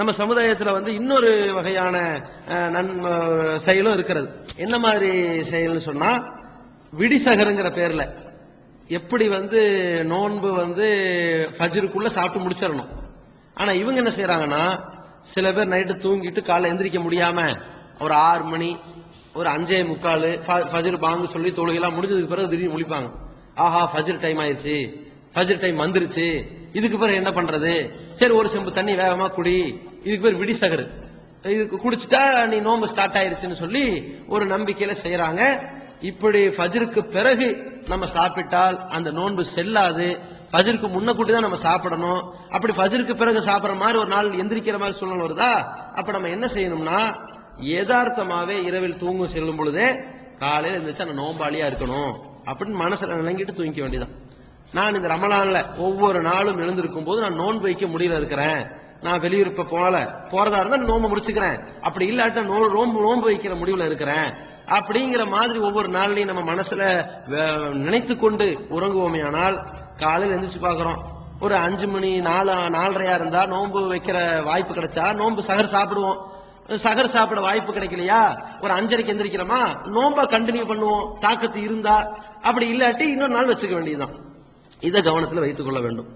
நம்ம சமுதாயத்துல வந்து இன்னொரு வகையான நன் செயலும் இருக்கிறது. என்ன மாதிரி செயல்னு சொன்னா விடிசகருங்கிற பேர்ல. எப்படி வந்து நோன்பு வந்து ஃபஜருக்குள்ள சாப்பிட்டு முடிச்சிடணும். ஆனா இவங்க என்ன செய்யறாங்கன்னா சில பேர் நைட்டு தூங்கிட்டு காலை எந்திரிக்க முடியாம ஒரு ஆறு மணி ஒரு அஞ்சே முக்கால் ஃபஜர் பாங்கு சொல்லி தொழுகைலாம் முடிஞ்சதுக்கு பிறகு திடீர்னு முழிப்பாங்க. ஆஹா ஃபஜர் டைம் ஆயிடுச்சு ஃபஜர் டைம் வந்துருச்சு இதுக்கு பிறகு என்ன பண்றது? சரி ஒரு செம்பு தண்ணி வேகமா குடி இதுக்கு பேர் விடிசகரு இதுக்கு குடிச்சிட்டா நீ நோன்பு ஸ்டார்ட் ஆயிருச்சுன்னு சொல்லி ஒரு நம்பிக்கையில செய்யறாங்க இப்படி ஃபஜ்ருக்கு பிறகு நம்ம சாப்பிட்டால் அந்த நோன்பு செல்லாது. ஃபஜ்ருக்கு முன்ன கூட்டி தான் நம்ம சாப்பிடணும். அப்படி ஃபஜ்ருக்கு பிறகு சாப்பிட்ற மாதிரி ஒரு நாள் எந்திரிக்கிற மாதிரி சூழ்நிலை வருதா? அப்ப நம்ம என்ன செய்யணும்னா யதார்த்தமாவே இரவில் தூங்கும் செல்லும் பொழுதே காலையில எந்திரிச்சு அந்த நோம்பாளியா இருக்கணும். அப்படின்னு மனசுல நிலங்கிட்டு தூங்கிக்க வேண்டியதான் நான் இந்த ரமலான்ல ஒவ்வொரு நாளும் எழுந்திருக்கும் போது நான் நோன்பு வைக்க முடியல இருக்கிறேன். நான் வெளியூர் போல போறதா இருந்தா நோன்பு முடிச்சுக்கிறேன். அப்படி இல்லாட்ட நோ நோம்பு நோம்பு வைக்கிற முடிவுல இருக்கிறேன். அப்படிங்கிற மாதிரி ஒவ்வொரு நாள்லயும் நம்ம மனசுல நினைத்து கொண்டு உறங்குவோமே ஆனால் காலையில் எந்திரிச்சு பாக்குறோம் ஒரு அஞ்சு மணி நாலு நாலரையா இருந்தா நோன்பு வைக்கிற வாய்ப்பு கிடைச்சா நோன்பு சகர் சாப்பிடுவோம். சகர் சாப்பிட வாய்ப்பு கிடைக்கலையா? ஒரு அஞ்சரைக்கு எந்திரிக்கிறோமா? நோன்பா கண்டினியூ பண்ணுவோம். தாக்கத்து இருந்தா அப்படி இல்லாட்டி இன்னொரு நாள் வச்சுக்க வேண்டியதுதான். இதை கவனத்தில் வைத்துக் கொள்ள வேண்டும்.